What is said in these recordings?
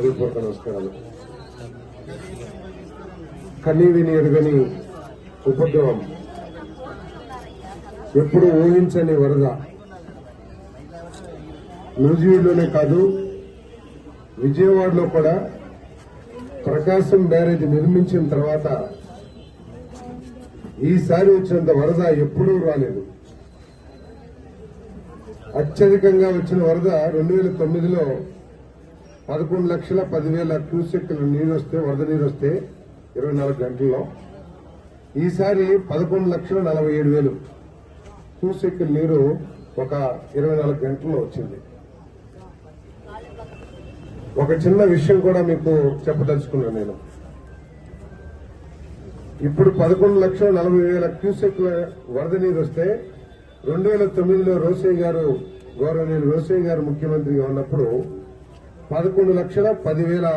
హృదయపూర్వక నమస్కారాలు. కన్నీవిని ఎరుగని ఉపద్రవం. ఎప్పుడు ఊహించని వరద. నూజివీడులోనే కాదు విజయవాడలో కూడా ప్రకాశం బ్యారేజ్ నిర్మించిన తర్వాత ఈసారి వచ్చినంత వరద ఎప్పుడూ రాలేదు. అత్యధికంగా వచ్చిన వరద రెండు వేల తొమ్మిదిలో పదకొండు లక్షల పదివేల క్యూసెక్ల నీరు వస్తే వరద నీరు వస్తే ఇరవై నాలుగు గంటల్లో. ఈసారి పదకొండు లక్షల నలభై ఏడు వేలు క్యూసెక్ల నీరు ఒక ఇరవై నాలుగు గంటల్లో వచ్చింది. ఒక చిన్న విషయం కూడా మీకు చెప్పదలుచుకున్నాను నేను. ఇప్పుడు పదకొండు లక్షల నలభై వేల క్యూసెక్ల వరద నీరు వస్తే రెండు వేల తొమ్మిదిలో రోసయ్య గారు గౌరవనీయులు రోసయ్య గారు ముఖ్యమంత్రిగా ఉన్నప్పుడు పదకొండు లక్షల పదివేల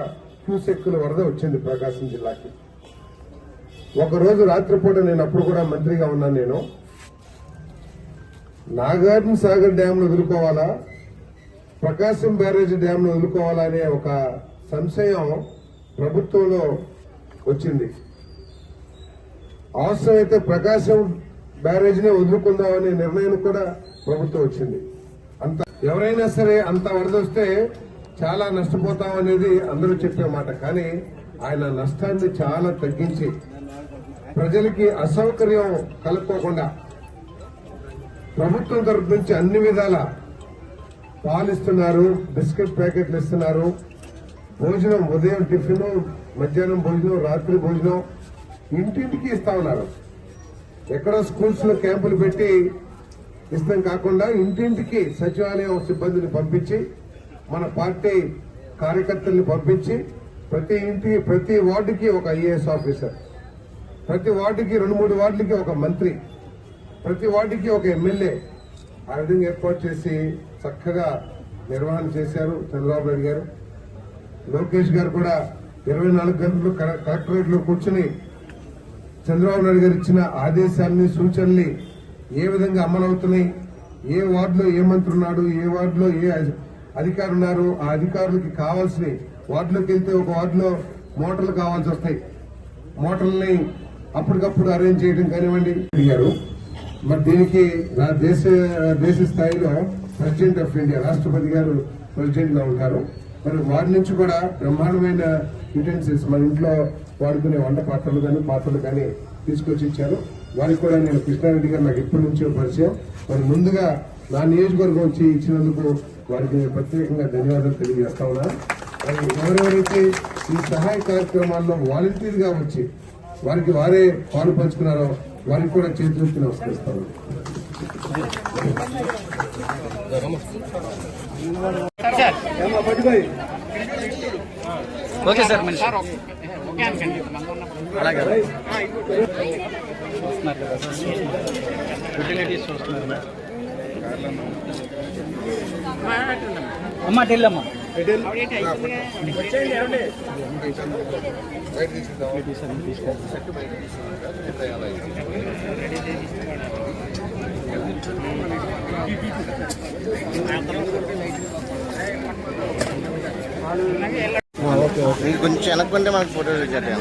క్యూసెక్కుల వరద వచ్చింది ప్రకాశం జిల్లాకి. ఒకరోజు రాత్రిపూట నేను అప్పుడు కూడా మంత్రిగా ఉన్నాను నేను. నాగార్జున సాగర్ డ్యాంను వదులుకోవాలా? ప్రకాశం బ్యారేజ్ డ్యాంను వదులుకోవాలా అనే ఒక సంశయం ప్రభుత్వంలో వచ్చింది. అవసరమైతే ప్రకాశం బ్యారేజ్నే వదులుకుందామనే నిర్ణయం కూడా ప్రభుత్వం వచ్చింది. అంత ఎవరైనా సరే అంత వరద వస్తే చాలా నష్టపోతాం అనేది అందరూ చెప్పే మాట. కానీ ఆయన నష్టాన్ని చాలా తగ్గించి ప్రజలకి అసౌకర్యం కలుపుకోకుండా ప్రభుత్వం తరపు నుంచి అన్ని విధాల పాలు ఇస్తున్నారు బిస్కెట్ ప్యాకెట్లు ఇస్తున్నారు. భోజనం ఉదయం టిఫిన్ మధ్యాహ్నం భోజనం రాత్రి భోజనం ఇంటింటికి ఇస్తా ఉన్నారు. ఎక్కడో స్కూల్స్లో క్యాంపులు పెట్టి ఇస్తాం కాకుండా ఇంటింటికి సచివాలయం సిబ్బందిని పంపించి మన పార్టీ కార్యకర్తల్ని పంపించి ప్రతి ఇంటికి ప్రతి వార్డుకి ఒక ఐఏఎస్ ఆఫీసర్ ప్రతి వార్డుకి రెండు మూడు వార్డులకి ఒక మంత్రి ప్రతి వార్డుకి ఒక ఎమ్మెల్యే ఆ విధంగా ఏర్పాటు చేసి చక్కగా నిర్వహణ చేశారు చంద్రబాబు నాయుడు గారు. లోకేష్ గారు కూడా ఇరవై నాలుగు గంటలు కలెక్టరేట్లో కూర్చుని చంద్రబాబు నాయుడు గారు ఇచ్చిన ఆదేశాన్ని సూచనల్ని ఏ విధంగా అమలవుతున్నాయి ఏ వార్డులో ఏ మంత్రి ఉన్నాడు ఏ వార్డులో ఏ అధికారులు ఉన్నారు ఆ అధికారులకి కావాల్సిన వార్డులోకి వెళ్తే ఒక వార్డులో మోటార్లు కావాల్సి వస్తాయి. మోటార్లని అప్పటికప్పుడు అరేంజ్ చేయడం కానివ్వండి. అడిగారు. మరి దీనికి నా దేశ దేశ స్థాయిలో ప్రెసిడెంట్ ఆఫ్ ఇండియా రాష్ట్రపతి గారు ప్రెసిడెంట్గా ఉంటారు. మరి వారి నుంచి కూడా బ్రహ్మాండమైన యుటెన్సిల్స్ మన ఇంట్లో వాడుకునే వంట పాత్రలు కానీ పాత్రలు కానీ తీసుకొచ్చి ఇచ్చారు. వారికి కూడా నేను కృష్ణారెడ్డి గారు నాకు ఎప్పటి నుంచో పరిచయం. మరి ముందుగా నా నియోజకవర్గం వచ్చి ఇచ్చినందుకు వారికి నేను ప్రత్యేకంగా ధన్యవాదాలు తెలియజేస్తా ఉన్నా. మరి ఎవరెవరైతే ఈ సహాయ కార్యక్రమాల్లో వాలంటీర్గా వచ్చి వారికి వారే పాలు పంచుకున్నారో వారికి కూడా చేతులెత్తి నమస్కరిస్తాను ఓకే సార్ కదా. అమ్మ ఢిల్లమ్మ కొంచెం వెనక్కుంటే మనకు ఫోటోలు వచ్చేటాయి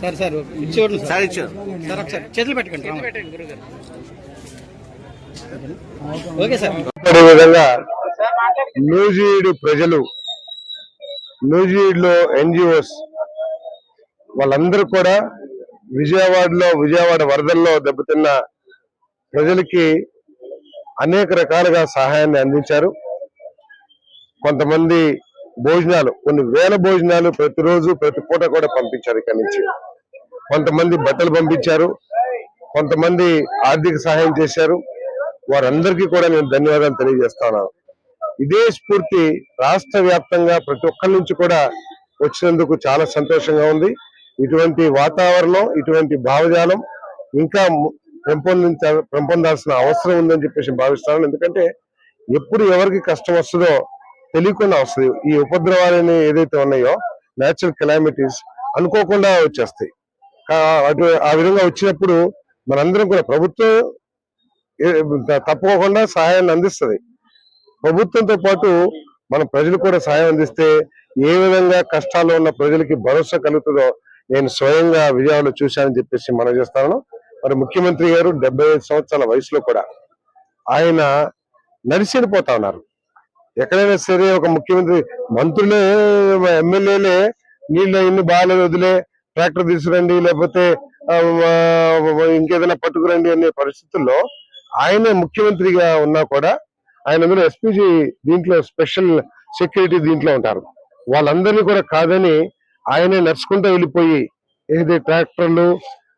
సార్ సార్ ఇచ్చేవాడు సార్ ఇచ్చారు సార్ ఒకసారి చేతులు పెట్టకండి ఓకే సార్ అదే విధంగా న్యూజివీడు ప్రజలు న్యూజివీడులో ఎన్జిఓస్ వాళ్ళందరూ కూడా విజయవాడలో విజయవాడ వరదల్లో దెబ్బతిన్న ప్రజలకి అనేక రకాలుగా సహాయాన్ని అందించారు. కొంతమంది భోజనాలు కొన్ని వేల భోజనాలు ప్రతిరోజు ప్రతి పూట కూడా పంపించారు ఇక్కడి నుంచి. కొంతమంది బట్టలు పంపించారు కొంతమంది ఆర్థిక సహాయం చేశారు. వారందరికీ కూడా నేను ధన్యవాదాలు తెలియజేస్తాను ఇదే స్ఫూర్తి రాష్ట్ర వ్యాప్తంగా ప్రతి ఒక్కరి నుంచి కూడా వచ్చినందుకు చాలా సంతోషంగా ఉంది. ఇటువంటి వాతావరణం ఇటువంటి భావజాలం ఇంకా పెంపొందించాలి పెంపొందించ పెంపొందాల్సిన అవసరం ఉందని చెప్పేసి భావిస్తాను. ఎందుకంటే ఎప్పుడు ఎవరికి కష్టం వస్తుందో తెలియకుండా వస్తుంది. ఈ ఉపద్రవాలని ఏదైతే ఉన్నాయో న్యాచురల్ కెలామిటీస్ అనుకోకుండా వచ్చేస్తాయి. అటు ఆ విధంగా వచ్చినప్పుడు మనందరం కూడా ప్రభుత్వం తప్పకుండా సహాయాన్ని అందిస్తుంది. ప్రభుత్వంతో పాటు మన ప్రజలు కూడా సహాయం అందిస్తే ఏ విధంగా కష్టాల్లో ఉన్న ప్రజలకి భరోసా కలుగుతుందో నేను స్వయంగా విజయవాడలో చూశానని చెప్పేసి మనం చేస్తాను మరి ముఖ్యమంత్రి గారు డెబ్బై ఐదు సంవత్సరాల వయసులో కూడా ఆయన నడిచిపోతా ఉన్నారు. ఎక్కడైనా సరే ఒక ముఖ్యమంత్రి మంత్రులే ఎమ్మెల్యేలే నీళ్ళ ఇన్ని బాగాలేదు వదిలే ట్రాక్టర్ తీసుకురండి లేకపోతే ఇంకేదైనా పట్టుకురండి అనే పరిస్థితుల్లో ఆయనే ముఖ్యమంత్రిగా ఉన్నా కూడా ఆయన అందులో ఎస్పీజీ దీంట్లో స్పెషల్ సెక్యూరిటీ దీంట్లో ఉంటారు. వాళ్ళందరినీ కూడా కాదని ఆయనే నడుచుకుంటూ వెళ్ళిపోయి ఏది ట్రాక్టర్లు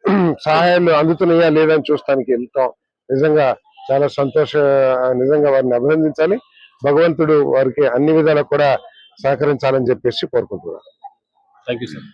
సహాయాలు అందుతున్నాయా లేదా అని చూస్తానికి వెళ్తాం. నిజంగా చాలా సంతోష నిజంగా వారిని అభినందించాలి. భగవంతుడు వారికి అన్ని విధాలా కూడా సహకరించాలని చెప్పేసి కోరుకుంటున్నాను. Thank you sir